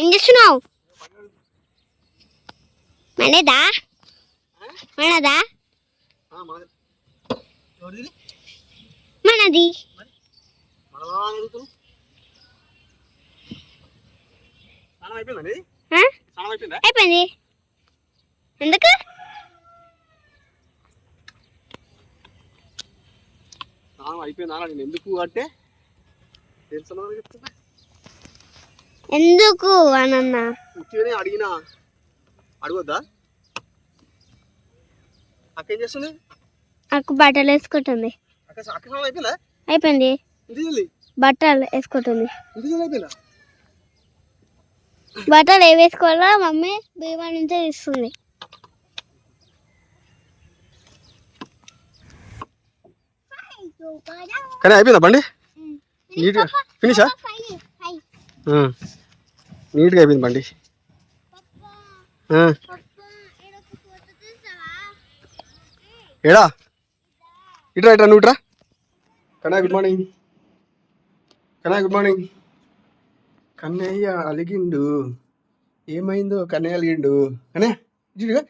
ఏం చేస్తున్నావు? మనదా? మనదా? మనది. అయిపోయింది. ఎందుకు? అయిపోయింది? ఎందుకు అంటే తెలుసు చెప్తున్నా. ఎందుకు అనన్నా? ఉట్టిగానే అడిగినా. అడగొద్దా? అక్క ఏం చేస్తుంది? అక్క బట్టలు వేసుకుంటుంది. అక్క అక్క స్నానం అయిపోయిందా? అయిపోయింది. ఇంటికి వెళ్ళి బట్టలు వేసుకుంటుంది. ఇంటికి వెళ్ళి అయిపోయిందా? బట్టలు ఏ వేసుకోవాలో? మమ్మీ బీమా నుంచే ఇస్తుంది కానీ అయిపోయిందా బండి? నీట్గా ఫినిషా? నీట్గా అయిపోయింది బండి. ఏడా? ఇట్రా ఇట్రా నువ్వు ఇట్రా. Kannayya good morning Kannayya good morning Kannayya అలిగిండు. ఏమైందో కన్నయ్య అలిగిండు. కన్నయ్య ఇచ్చుడుగా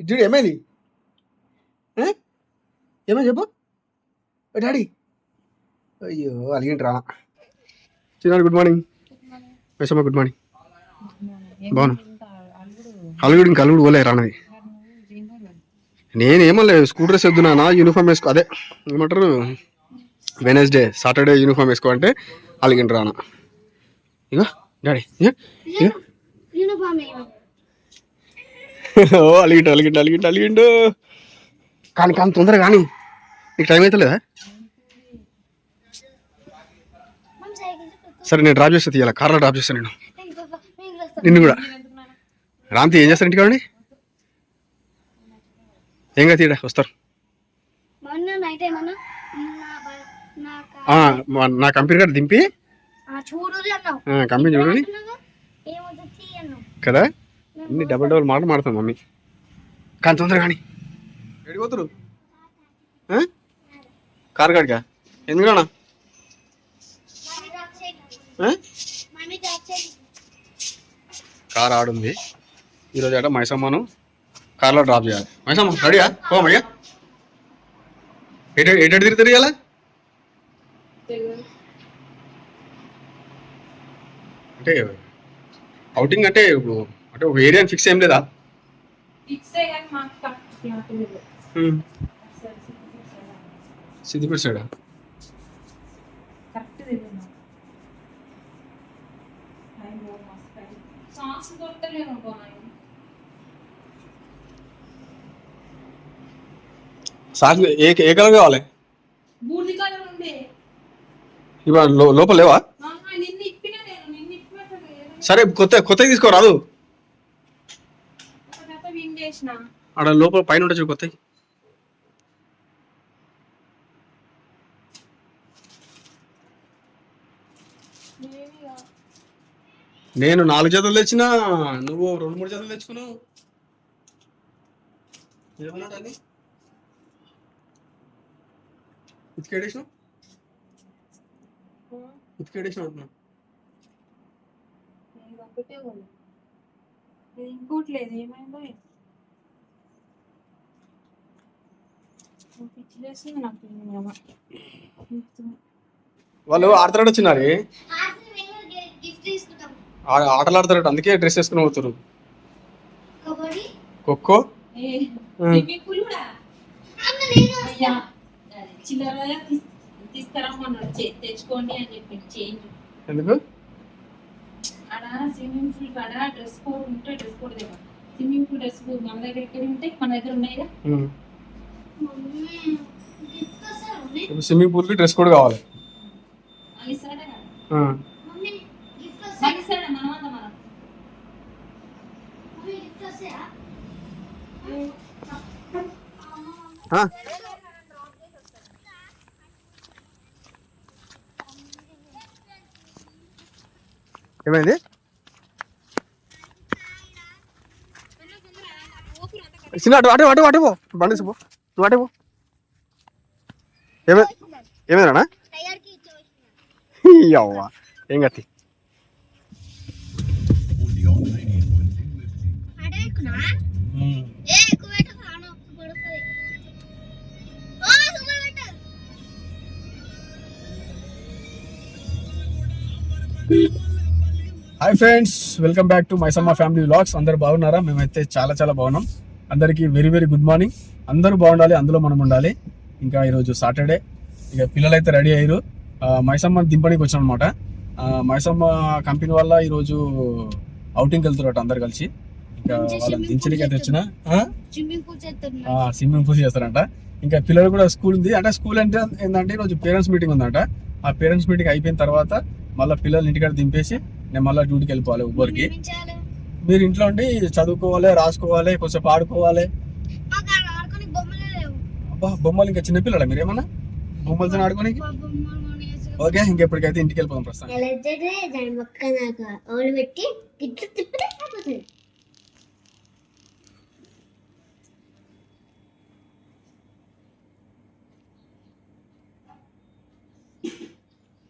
ఇచ్చుడు ఏమైంది? ఏమైంది చెప్పు. డాడీ. అయ్యో అలిగిండు రా చిన్నాడు good morning Vaisamma good morning బాగున్నా? అలుగుడు ఇంకా అలుగుడు పోలే రానది. నేనేమలే స్కూల్ డ్రెస్ వద్దునా యూనిఫామ్ వేసుకో అదే ఏమంటారు? వెనస్డే సాటర్డే యూనిఫామ్ వేసుకో అంటే అలిగిండు రానా. ఇగో డాడీ. ఓ అలిగిండు అలిగిండు అలిగిండు అలిగిండు. కానీ కానీ తొందరగా కానీ నీకు టైం అవుతలేదా సరే నేను డ్రాప్ చేస్తా తీయాలి? కార్లో డ్రాప్ చేస్తాను నేను. నిన్ను కూడా. రాంతి ఏం చేస్తారు ఇంటికాడండి ఏం కదా తీయడా వస్తారు. నా బ- నా క- ఆ, మా- నా కంపెనీ కాడ దింపి. ఆ చూడు అన్నావు. ఆ, కంపెనీ చూడండి కదా? అన్ని డబల్ డబల్ మాట మాడతాం మమ్మీ. కానీ తొందరగా కానీ ఎడిపోతురు కార్ కాడికా? ఎందుకన్నా మమ్మీ డ్రాప్ చేయి ఆ? మమ్మీ డ్రాప్ చేయి కార్ ఆడుంది. ఈరోజు అట మైసమ్మను కార్లో డ్రాప్ చేయాలి. మైసమ్మ రెడీయా? పోమయ్యా ఎటు ఎటు తిరుగుతారు ఇలా అంటే అవుటింగ్ అంటే ఇప్పుడు అంటే ఒక ఏరియాని ఫిక్స్ ఏం లేదు? సిద్దిపేట సైడ్ కరెక్ట్ తెలియదు నాకు అయ్యో మస్తు అయింది. సాంగ్స్ దొరకలేము అనుకో నాకు. సాక్ ఏ ఏ కలర్ కావాలి లో- లోపల లేవా? సరే కొత్త కొత్తవి తీసుకోరాదు ఆడ లోపల పైన ఉంటుంది చూడు కొత్తవి నేను నాలుగు జతలు తెచ్చిన నువ్వు రెండు మూడు జతలు తెచ్చుకున్నావు. ఏమన్నాడు ఉతికేడేసినావు ఉతికేడేసినావు అంటున్నా ఇంకోటి లేదు ఏమైందో. వాళ్ళు ఆడతాడు వచ్చినారు ఆటలు ఆడతారట అందుకే డ్రెస్ వేసుకుని పోతారు ఖోఖో? తెచ్చుకోండి అని చెప్పి చేంజ్ ఎందుకు? ఆడ స్విమ్మింగ్ పూల్ కాడ డ్రెస్ కోడ్ ఉంటే dress code swimming pool dress code మన దగ్గర ఎక్కడ ఉంటాయి మన దగ్గర ఉన్నాయిగా? స్విమ్మింగ్ పూల్కి డ్రెస్ కోడ్ కావాలి వాళ్ళు ఇస్తారట కదా ఆ. మమ్మీ గిఫ్ట్ వాళ్ళు వస్తాయి ఇస్తారట మనమంతా మనం మమ్మీ గిఫ్ట్ వస్తాయా ఆ. ఏమైంది? చిన్న అటు అటు అటు అటు పో. బండి పో. నువ్వు అటు పో. ఏమై ఏమైందా అవ్వ ఏం కత్తి? పెట్టనా hi friends welcome back to Maisamma family vlogs అందరు బాగున్నారా? మేమైతే చాలా చాలా బాగున్నాం. అందరికీ వెరీ వెరీ గుడ్ మార్నింగ్ అందరూ బాగుండాలి అందులో మనం ఉండాలి. ఇంకా ఈరోజు సాటర్డే ఇక పిల్లలైతే రెడీ అయ్యారు. మైసమ్మ దింపడానికి వచ్చాం అనమాట మైసమ్మ కంపెనీ వల్ల ఈరోజు అవుటింగ్ వెళ్తున్నారు అందరు కలిసి. ఇంకా వాళ్ళని దించడానికి అయితే వచ్చిన? స్విమ్మింగ్ పూల్ చేస్తారంట. ఇంకా పిల్లలు కూడా స్కూల్ ఉంది. అంటే స్కూల్ అంటే ఏంటంటే ఈరోజు పేరెంట్స్ మీటింగ్ ఉందంట. ఆ పేరెంట్స్ మీటింగ్ అయిపోయిన తర్వాత మళ్ళీ పిల్లల్ని ఇంటికాడ దింపేసి నేను మళ్ళీ డ్యూటీకి వెళ్ళిపోవాలి ఊబర్కి మీరు ఇంట్లో ఉండి చదువుకోవాలి రాసుకోవాలి కొంచెం ఆడుకోవాలి. అబ్బా బొమ్మలు ఇంకా చిన్నపిల్లడా మీరు ఏమన్నా? బొమ్మలతో కొనేసి. ఓకే ఇంకెప్పటికైతే ఇంటికి వెళ్ళిపోదాం ప్రస్తుతం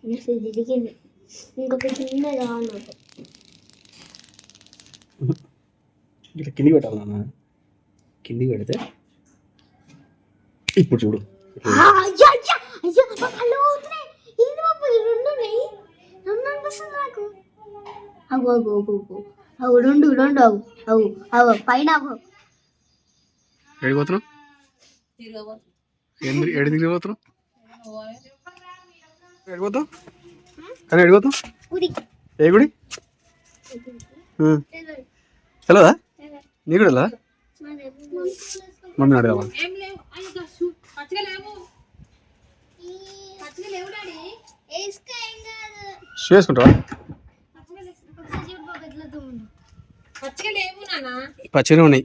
నాకు తిరిగింది ఇంకొక చిన్న కావాలి నాకు ఇట్లా కిందికి పెట్టాలి నాన్న కిందికి పెడితే ఇప్పుడు చూడు ఆ, అయ్యో అయ్యో అయ్యో మా కళ్ళు పోతున్నాయి ఏంది బాబు ఈ రెండు ఉన్నాయి రెండు అనిపిస్తుంది నాకు అవు అవు అవు అవు అవు రెండు రెండు అవు అవు అవు పైన అవు ఎడిపోతున్నావు తిరగబోతు ఏడు ఏడు దిగి పోతున్నావు ఎడిపోతావు కానీ ఉరి ఏ గుడి? తెలదా నీ కూడా తెలదా మమ్మీ అడగావా? ఏం లేవు. అయ్యో దస్సు పచ్చగా ఉన్నాయి.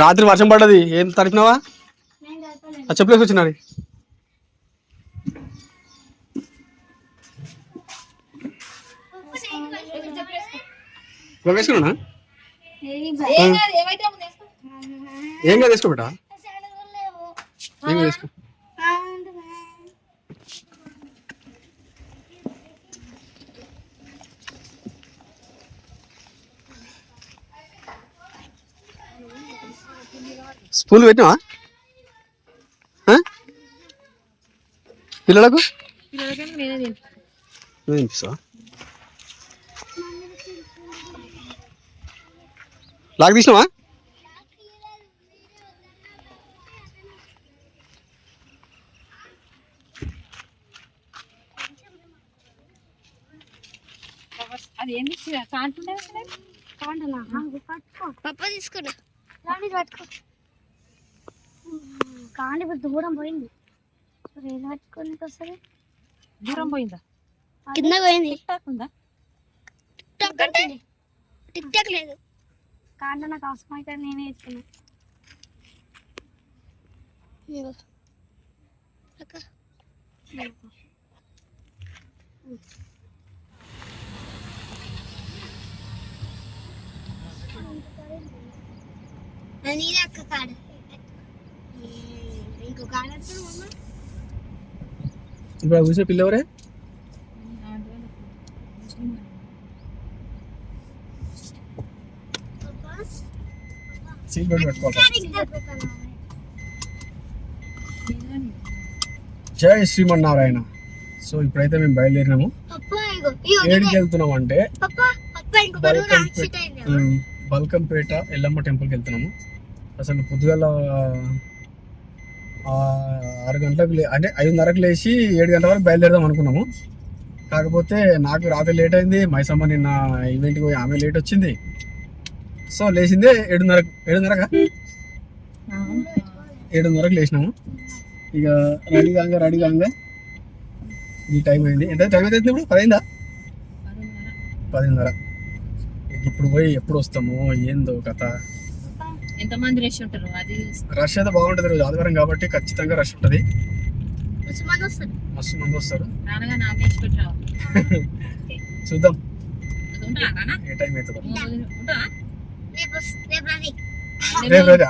రాత్రి వర్షం పడ్డది. ఏం తడిపినావా? నేను కలపలేను వేసుకున్నా ఏం కాదు. వేసుకో బిడ్డ ఏం కాదు వేసుకో స్పూన్ పెట్టినావా? పిల్లలకు? తినిపిస్తావా? లాక్ తీసినావా? పప్ప తీసుకున్నా పట్టుకో కాండి ఇప్పుడు దూరం పోయింది. ఏం వస్తుంది దూరం పోయిందా? కింద పోయింది. ఉందా? టిక్ టాక్ అంటే టిక్ టాక్ లేదు. కాండ నాకు అవసరం అయితే నేనే వేసుకున్నా ఇదిగో. అక్క. అది నీదే అక్క కాడు ఇంకో కాడ ఇప్పుడు కూర్చో పిల్లవరే? సీట్ బెల్ట్ పెట్టుకోవాలి జై శ్రీమన్నారాయణ. సో ఇప్పుడైతే మేము బయలుదేరినాము. ఏడికి వెళ్తున్నాం అంటే బల్కంపేట ఎల్లమ్మ టెంపుల్కి వెళ్తున్నాము. అసలు పొద్దుగల ఆరు గంటలకు లే అంటే ఐదున్నరకు లేచి ఏడు గంటల వరకు బయలుదేరదాం అనుకున్నాము. కాకపోతే నాకు రాత్రి లేట్ అయింది. మైసమ్మ నిన్న ఈవెంట్కి పోయి ఆమె లేట్ వచ్చింది. సో లేచిందే ఏడున్నరకు? ఏడున్నరగా ఏడున్నరకు లేచినాము. ఇక రెడీ కాగా రెడీ కాగా. ఈ టైం అయింది. ఎంత టైం అయితే ఇప్పుడు? పదైందా? పదిన్నర ఇక ఇప్పుడు పోయి ఎప్పుడు వస్తాము? ఏందో కథ. ఎంతమంది రెస్ట్ ఉంటారు? అది రష్ అయితే బాగుంటుంది రోజు. ఆదివారం కాబట్టి ఖచ్చితంగా రష్ ఉంటుంది. వస్తారు. మస్తు మంది వస్తారు. నాన్నగా నాన్న వేసి పెట్టి రావు చూద్దాం. ఏ టైం అవుతుందో 别喝点。